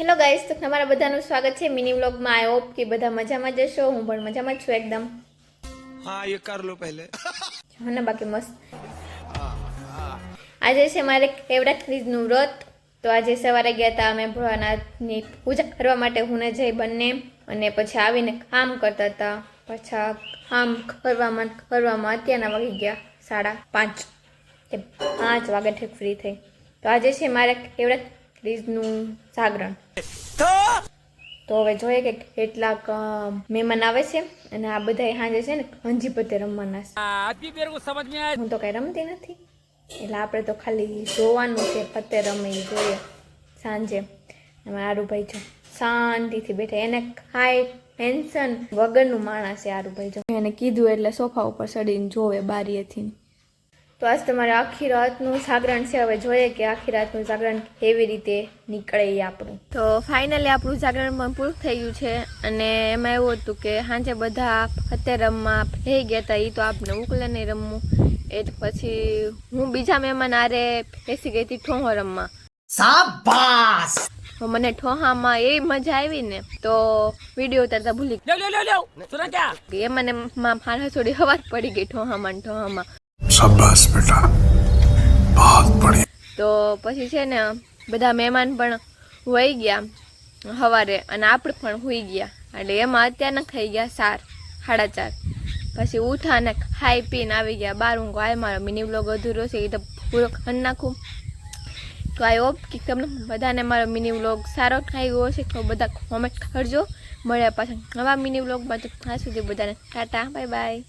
Hello guys તો તમારા બધાનું સ્વાગત છે મિની વ્લોગમાં. આઈ હોપ કે બધા મજામાં જશો હું પણ મજામાં છું એકદમ. હા એ કર લો પહેલે. ને બાકી મસ્ત. આજે છે મારે નવરાત્રિનું વ્રત. તો આજે સવારે ગયા હતા અમે ભોળાનાથની પૂજા કરવા માટે હું ને જઈ બંને. અને પછી આવીને કામ કરતા હતા પાછા કામ કરવામાં કરવામાં અત્યારના વાગી ગયા સાડા પાંચ. પાંચ વાગે ઠીક ફ્રી થઈ. તો આજે છે મારે એવડા લીજનું જાગરણ. તો? હવે જોઈએ કે કેટલાક મહેમાન આવે છે અને આ બધા સાંજે છે ને હંજી પતે રમવાના છે. હું તો કઈ રમતી નથી. એટલે આપણે તો ખાલી જોવાનું છે પતે રમે જોઈએ સાંજે. આરુભાઈ જો શાંતિથી બેઠા. એને ખાય ટેન્શન વગરનું માણસ છે આરુભાઈ જો. એને કીધું એટલે સોફા ઉપર ચડીને જોવે બારીએથી. તો આજ તમારે આખી રાતનું જાગરણ છે. હવે જોઈએ કે આખી રાતનું જાગરણ કેવી રીતે નીકળે એ આપણું. તો ફાઇનલી આપણું જાગરણ પણ પૂરું થઈ ગયું છે અને એમાં એવું હતું કે સાંજે બધા ફતે રમવા થઈ ગયા હતા. એ તો આપણે ઉકલે નહીં રમવું. એ જ પછી હું બીજા મહેમાન આરે બેસી ગઈ હતી ઠોહો રમવા. શાબાશ! મને ઠોહામાં એ મજા આવી ને તો વીડિયો ઉતારતા ભૂલી ગઈ. એ મને મારા થોડી હવાર પડી ગઈ ઠોહામાં ઠોહામાં. શાબાશ બેટા. બહુત બઢિયા. તો પછી છે ને, બધા મહેમાન પણ હોઈ ગયા સવારે અને આપણે પણ હોઈ ગયા. એટલે એમાં અત્યારના ખાઈ ગયા સાર, સાડા ચાર. પછી ઉઠા અને ખાઈ પીને આવી ગયા. બાર ઊંઘો આય, મારો મિની બ્લોગ અધૂરો છે એ તો પૂરો ખાઈ નાખું. તો આઈ હોપ કે તમને બધાને મારો મિની વ્લોગ સારો ગયો છે તો બધા કોમેન્ટ કરજો. મળ્યા પાછા નવા મિની વ્લોગમાં. તો ત્યાં સુધી બધાને ટાટા, બાય બાય.